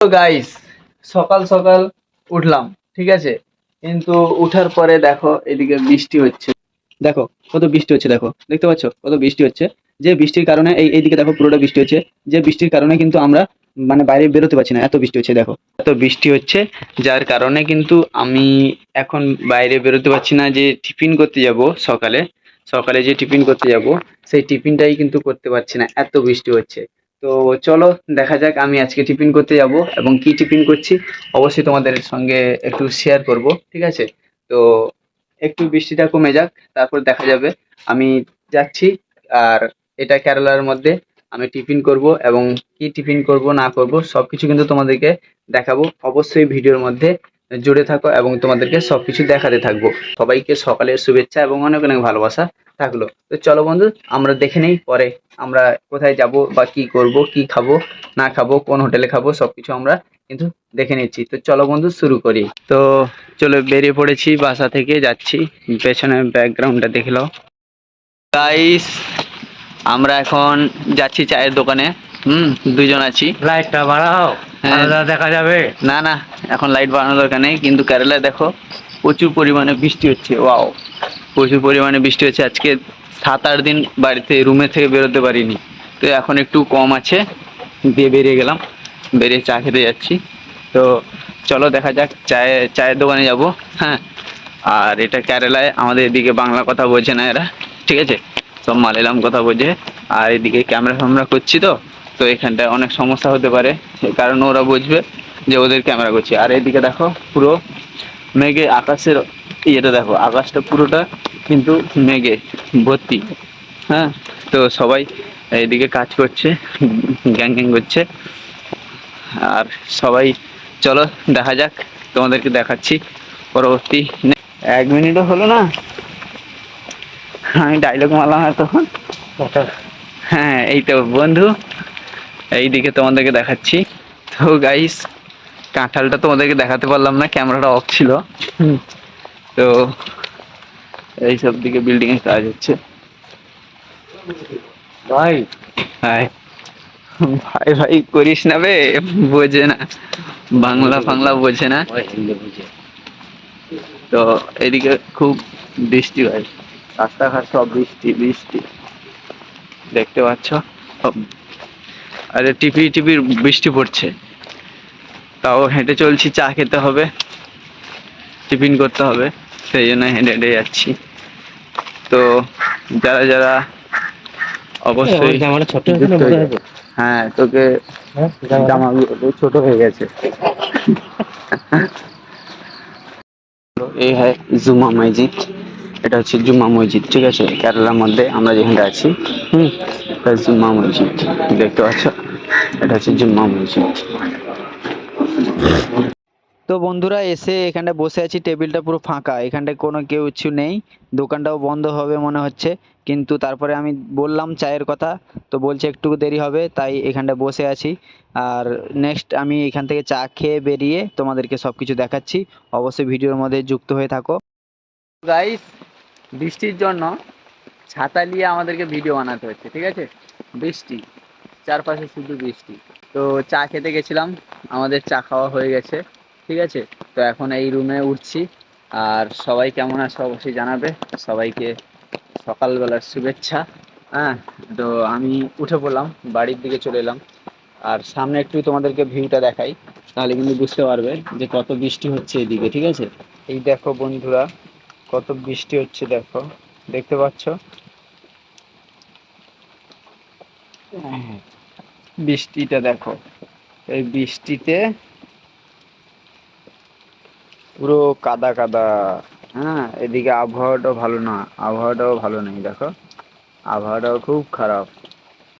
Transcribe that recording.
তো গাইস সকাল সকাল উঠলাম, ঠিক আছে? কিন্তু উঠার পরে দেখো, এদিকে বৃষ্টি হচ্ছে। দেখো, কত বৃষ্টি হচ্ছে, দেখো, দেখতে পাচ্ছ? কত বৃষ্টি হচ্ছে। যে বৃষ্টির কারণে, এই, এইদিকে দেখো, পুরোটা বৃষ্টি হচ্ছে। যে বৃষ্টির কারণে কিন্তু আমরা মানে বাইরে বেরোতে পারছি না, এত বৃষ্টি হচ্ছে, দেখো। এত বৃষ্টি হচ্ছে, যার কারণে কিন্তু আমি এখন বাইরে বেরোতে পারছি না, যে টিফিন করতে যাব সকালে। সকালে যে টিফিন করতে যাব, সেই টিফিনটাই কিন্তু করতে পারছি না, এত বৃষ্টি হচ্ছে। তো চলো, দেখা যাক আমি আজকে টিফিন করতে যাব এবং কি টিফিন করছি। অবশ্যই তোমাদের সঙ্গে একটু শেয়ার করব, ঠিক আছে? তো একটু বৃষ্টিটা কমে যাক, তারপর দেখা যাবে। আমি যাচ্ছি, আর এটা কেরালার মধ্যে আমি টিফিন করব এবং কি টিফিন করব, না করব, সবকিছু কিন্তু তোমাদেরকে দেখাবো। অবশ্যই ভিডিওর মধ্যে জুড়ে থাকো এবং তোমাদেরকে সব কিছু দেখাতে থাকব। সবাইকে সকালের শুভেচ্ছা এবং অনেক অনেক ভালোবাসা। থাকল। তো চলো বন্ধু আমরা দেখে নেই পরে আমরা কোথায় যাব বা কি করব কি খাব না খাব কোন হোটেলে খাব সবকিছু আমরা কিন্তু দেখে নিচ্ছি। তো চলো বন্ধু শুরু করি। তো চলো বেরিয়ে পড়েছি বাসা থেকে যাচ্ছি। পেছনে ব্যাকগ্রাউন্ডটা দেখে নাও। গাইস আমরা এখন যাচ্ছি চায়ের দোকানে। হুম দুজন আছি। লাইটটা বাড়াও হ্যাঁ। দেখা যাবে। না না এখন লাইট বাড়ানোর দরকার নেই কিন্তু কেরালায় দেখো প্রচুর পরিমাণে বৃষ্টি হচ্ছে ওয়াও প্রচুর পরিমাণে বৃষ্টি হচ্ছে আজকে সাত আট দিন বাড়িতে, রুমে থেকে বেরোতে পারিনি। তো এখন একটু কম আছে, দিয়ে বেরিয়ে গেলাম। বেরিয়ে চা খেতে যাচ্ছি। তো চলো দেখা যাক, চায়ে, চায়ের দোকানে যাব। হ্যাঁ আর এটা কেরালায়, আমাদের এদিকে বাংলা কথা বোঝে না এরা। ঠিক আছে? সব মালায়ালাম কথা বোঝে। আর এদিকে ক্যামেরা ফ্যামেরা করছি তো। তো এখানটায় অনেক সমস্যা হতে পারে কারণ ওরা বুঝবে যে ওদের ক্যামেরা করছি। আর এদিকে দেখো, পুরো মেঘে আকাশের ইয়েটা দেখো আকাশটা পুরোটা কিন্তু মেঘে ভর্তি। হ্যাঁ তো সবাই এইদিকে কাজ করছে গ্যাং গ্যাং করছে। আর সবাই চলো দেখা যাক তোমাদেরকে দেখাচ্ছি পরবর্তী এক মিনিটও হলো না? আমি ডায়লগ মারলাম তখন হ্যাঁ এই তো বন্ধু এইদিকে তোমাদেরকে দেখাচ্ছি। তো গাইস কাঁঠালটা তোমাদেরকে দেখাতে পারলাম না ক্যামেরাটা অফ ছিল। তো এইসব দিকে বিল্ডিং এর কাজ হচ্ছে। ভাই। হাই ভাই ভাই করিস না বে বোঝে না। বাংলা ফাংলা বোঝে না। তো এদিকে খুব বৃষ্টি হয় রাস্তাঘাট সব বৃষ্টি বৃষ্টি। দেখতে পাচ্ছ? আরে টিপি টিপি বৃষ্টি পড়ছে। তাও হেঁটে চলছি চা খেতে হবে টিফিন করতে হবে সেই জন্য হেঁটে হেঁটে যাচ্ছি। তো যারা যারা অবশ্যই হয়ে যাবে। হ্যাঁ তোকে জামাগুলো ছোট হয়ে গেছে। এই হয় জুমা মসজিদ এটা হচ্ছে জুমা মসজিদ ঠিক আছে? কেরালার মধ্যে আমরা যেখানটা আছি হুম। এটা জুম্মা মসজিদ দেখতে পাচ্ছ? এটা হচ্ছে জুম্মা মসজিদ। তো বন্ধুরা, এসে এখানটা বসে আছি, টেবিলটা পুরো ফাঁকা। এখানটায় কোনো কেউ কিছু নেই। দোকানটাও বন্ধ হবে মনে হচ্ছে। কিন্তু তারপরে আমি বললাম চায়ের কথা, তো বলছে একটু দেরি হবে, তাই এখানটা বসে আছি। আর নেক্সট আমি এখান থেকে চা খেয়ে বেরিয়ে তোমাদেরকে সব কিছু দেখাচ্ছি। অবশ্যই ভিডিওর মধ্যে যুক্ত হয়ে থাকো। গাইস বৃষ্টির জন্য ছাতা নিয়ে আমাদেরকে ভিডিও বানাতে হচ্ছে, ঠিক আছে? বৃষ্টি। চারপাশে শুধু বৃষ্টি। তো চা খেতে গেছিলাম, আমাদের চা খাওয়া হয়ে গেছে, ঠিক আছে? তো এখন এই রুমে উঠছি। আর সবাই কেমন আছে অবশ্যই জানাবে। সবাইকে সকালবেলার শুভেচ্ছা। হ্যাঁ তো আমি উঠে পড়লাম, বাড়ির দিকে চলে এলাম। আর সামনে একটু তোমাদেরকে ভিউটা দেখাই, তাহলে কিন্তু বুঝতে পারবে যে কত বৃষ্টি হচ্ছে এদিকে, ঠিক আছে? এই দেখো বন্ধুরা, কত বৃষ্টি হচ্ছে, দেখো। দেখতে পাচ্ছ হ্যাঁ, বৃষ্টিটা দেখো। এই বৃষ্টিতে পুরো কাদা কাদা। হ্যাঁ এদিকে আবহাওয়াটাও ভালো না, আবহাওয়াটাও ভালো নেই, দেখো। আবহাওয়াটাও খুব খারাপ।